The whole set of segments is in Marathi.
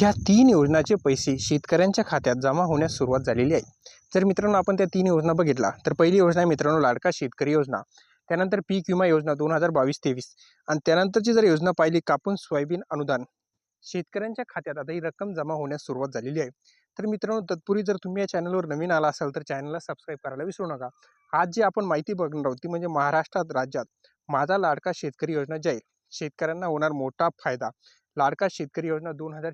या तीन योजनाचे पैसे शेतकऱ्यांच्या खात्यात जमा होण्यास सुरुवात झालेली आहे. जर मित्रांनो आपण त्या तीन योजना बघितला तर पहिली योजना आहे मित्रांनो लाडका शेतकरी योजना. त्यानंतर पीक विमा योजना दोन हजार बावीस तेवीस. आणि त्यानंतरची जर योजना पाहिली कापून सोयाबीन अनुदान. शेतकऱ्यांच्या खात्यात आता ही रक्कम जमा होण्यास सुरुवात झालेली आहे. तर मित्रांनो तत्पूर्वी जर तुम्ही या चॅनलवर नवीन आला असाल तर चॅनलला सबस्क्राईब करायला विसरू नका. आज जी आपण माहिती बघणार आहोत ती म्हणजे महाराष्ट्रात राज्यात माझा लाडका शेतकरी योजना जाहीर शेतकऱ्यांना होणार मोठा फायदा. लाडका शेतकरी योजना दोन हजार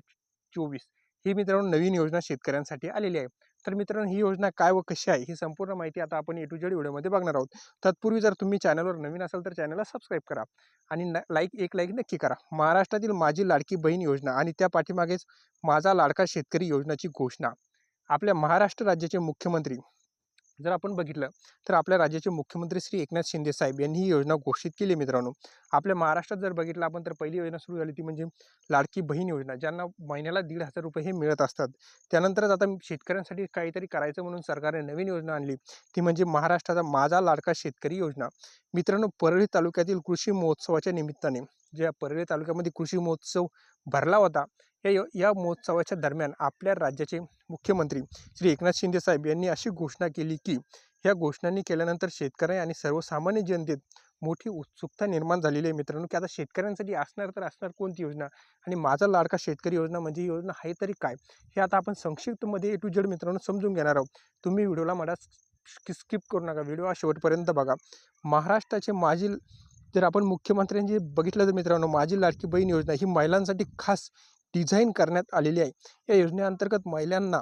चोवीस. ही मित्रांनो नवीन योजना शेतकऱ्यांसाठी आलेली आहे. तर मित्रांनो ही योजना काय व कशी आहे ही संपूर्ण माहिती आता आपण ए टू जेड व्हिडिओमध्ये बघणार आहोत. तत्पूर्वी जर तुम्ही चॅनलवर नवीन असाल तर चॅनलला सबस्क्राईब करा आणि न लाईक एक लाईक नक्की करा. महाराष्ट्रातील माझी लाडकी बहीण योजना आणि त्या पाठीमागेच माझा लाडका शेतकरी योजनाची घोषणा. आपल्या महाराष्ट्र राज्याचे मुख्यमंत्री जर आपण बघितलं तर आपल्या राज्याचे मुख्यमंत्री श्री एकनाथ शिंदे साहेब यांनी ही योजना घोषित केली मित्रांनो. आपल्या महाराष्ट्रात जर बघितलं आपण तर पहिली योजना सुरू झाली ती म्हणजे लाडकी बहीण योजना ज्यांना महिन्याला दीड हजार रुपये हे मिळत असतात. त्यानंतरच आता शेतकऱ्यांसाठी काहीतरी करायचं म्हणून सरकारने नवीन योजना आणली. ती म्हणजे महाराष्ट्राचा माझा लाडका शेतकरी योजना. मित्रांनो परळी तालुक्यातील कृषी महोत्सवाच्या निमित्ताने ज्या परळी तालुक्यामध्ये कृषी महोत्सव भरला होता या यो या महोत्सवाच्या दरम्यान आपल्या राज्याचे मुख्यमंत्री श्री एकनाथ शिंदे साहेब यांनी अशी घोषणा केली की ह्या घोषणांनी केल्यानंतर शेतकरी आणि सर्वसामान्य जनतेत मोठी उत्सुकता निर्माण झालेली आहे मित्रांनो. की आता शेतकऱ्यांसाठी असणार तर असणार कोणती योजना? आणि माझा लाडका शेतकरी योजना म्हणजे योजना आहे तरी काय? हे आता आपण संक्षिप्तमध्ये ए टू जेड मित्रांनो समजून घेणार आहोत. तुम्ही व्हिडिओला मला स्किप करू नका. व्हिडिओ हा शेवटपर्यंत बघा. महाराष्ट्राचे माजी जर आपण मुख्यमंत्र्यांची बघितलं तर मित्रांनो माझी लाडकी बहीण योजना ही महिलांसाठी खास डिझाईन करण्यात आलेली आहे. या योजनेअंतर्गत महिलांना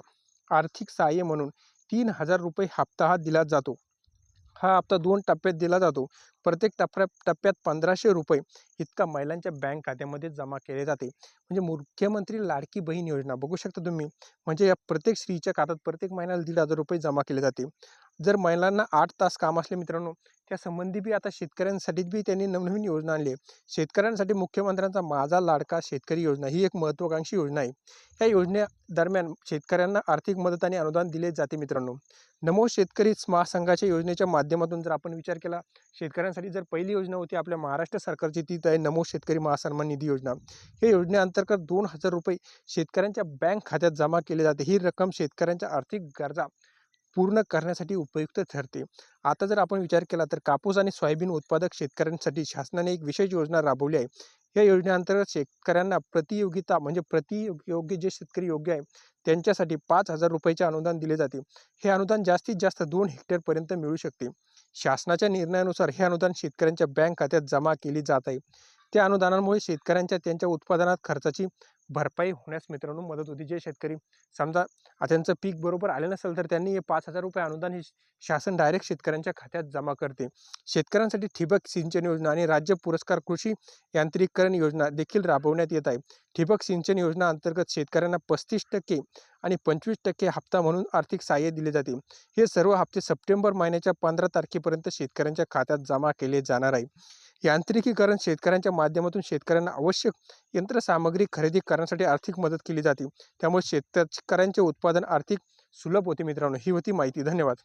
आर्थिक सहाय्य म्हणून तीन हजार रुपये हप्ता हा दिला जातो. हा हप्ता दोन टप्प्यात दिला जातो. प्रत्येक टप्प्या टप्प्यात पंधराशे रुपये इतका महिलांच्या बँक खात्यामध्ये जमा केले जाते. म्हणजे मुख्यमंत्री लाडकी बहीण योजना बघू शकता तुम्ही. म्हणजे या प्रत्येक स्त्रीच्या खात्यात प्रत्येक महिन्याला दीड हजार रुपये जमा केले जाते. जर महिलांना आठ तास काम असले मित्रांनो त्यासंबंधी बी आता शेतकऱ्यांसाठी बी त्यांनी नवनवीन योजना आणली आहे. शेतकऱ्यांसाठी मुख्यमंत्र्यांचा माझा लाडका शेतकरी योजना ही एक महत्त्वाकांक्षी योजना आहे. या योजनेदरम्यान शेतकऱ्यांना आर्थिक मदत आणि अनुदान दिले जाते मित्रांनो. नमो शेतकरी महासंघाच्या योजनेच्या माध्यमातून जर आपण विचार केला शेतकऱ्यांसाठी जर पहिली योजना होती आपल्या महाराष्ट्र सरकारची ती आहे नमो शेतकरी महासन्मान निधी योजना. हे योजनेअंतर्गत दोन हजार रुपये शेतकऱ्यांच्या बँक खात्यात जमा केले जाते. ही रक्कम शेतकऱ्यांच्या आर्थिक गरजा पूर्ण करण्यासाठी उपयुक्त ठरते. आता जर आपण विचार केला तर कापूस आणि सोयाबीन उत्पादक शेतकऱ्यांसाठी शासनाने एक विशेष योजना राबवली आहे. या योजनेअंतर्गत शेतकऱ्यांना प्रतियोगिता म्हणजे प्रतियोग्य जे शेतकरी योग्य आहे त्यांच्यासाठी पाच हजार रुपयाचे अनुदान दिले जाते. हे अनुदान जास्तीत जास्त दोन हेक्टरपर्यंत मिळू शकते. शासनाच्या निर्णयानुसार हे अनुदान शेतकऱ्यांच्या बँक खात्यात जमा केली जात आहे. त्या अनुदानामुळे शेतकऱ्यांच्या त्यांच्या उत्पादनात खर्चाची भरपाई होण्यास मित्रांनो मदत होती. जे शेतकरी समजा त्यांचं पीक बरोबर आले नसेल तर त्यांनी हे पाच हजार रुपये अनुदान हे शासन डायरेक्ट शेतकऱ्यांच्या खात्यात जमा करते. शेतकऱ्यांसाठी ठिबक सिंचन योजना आणि राज्य पुरस्कार कृषी यांत्रिकरण योजना देखील राबवण्यात येत आहे. ठिबक सिंचन योजना अंतर्गत शेतकऱ्यांना पस्तीस टक्के आणि पंचवीस टक्के हप्ता म्हणून आर्थिक सहाय्य दिले जाते. हे सर्व हप्ते सप्टेंबर महिन्याच्या पंधरा तारखेपर्यंत शेतकऱ्यांच्या खात्यात जमा केले जाणार आहे. यांत्रिकीकरण शेतकऱ्यांच्या माध्यमातून शेतकऱ्यांना आवश्यक यंत्रसामग्री खरेदी करण्यासाठी आर्थिक मदत केली जाते. त्यामुळे शेतकऱ्यांचे उत्पादन आर्थिक सुलभ होते मित्रांनो. ही होती माहिती. धन्यवाद.